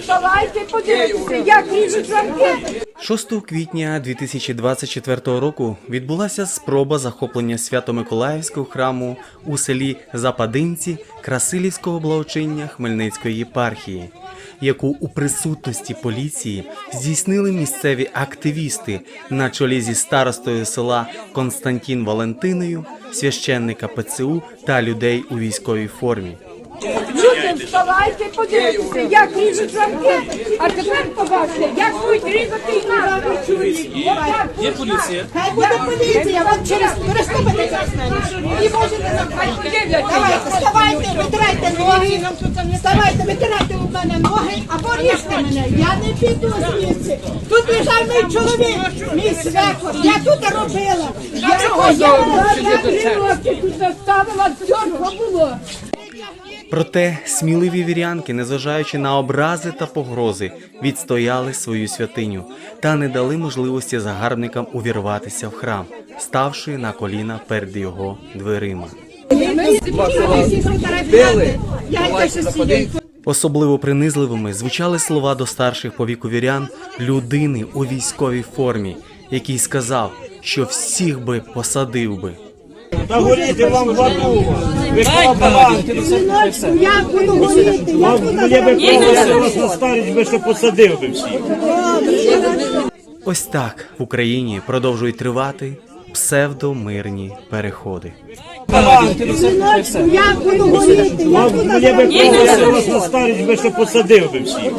вставайте, подивіться, як ріжуть замки. 6 квітня 2024 року відбулася спроба захоплення Свято-Миколаївського храму у селі Западинці Красилівського благочиння Хмельницької єпархії, яку у присутності поліції здійснили місцеві активісти на чолі зі старостою села Константін Валентиною, священника ПЦУ та людей у військовій формі. Люди, вставайте, подивіться, як ріжуть замки. А тепер побачите, як будуть різати і нас. Є поліція. Хай буде поліція, от через переступите зараз мене. І можете подивляться. Давайте, вставайте, витирайте ноги. Вставайте, витирайте у мене ноги, або ріжте мене. Я не піду звідси. Тут лежав мій чоловік, мій свекор. Я тут робила. Я, Чого я, я три роки тут заставила, все було. Проте сміливі вірянки, незважаючи на образи та погрози, відстояли свою святиню та не дали можливості загарбникам увірватися в храм, ставши на коліна перед його дверима. Особливо принизливими звучали слова до старших по віку вірян людини у військовій формі, який сказав, що всіх би посадив би. Та горіти вам в аду. Ви колаборанти. я буду горіти. Я буду моє би я вас на старість би ще посадив би всіх. Ось так в Україні продовжують тривати псевдомирні переходи. я буду горіти. Я моє би я вас на старість би ще посадив би всіх.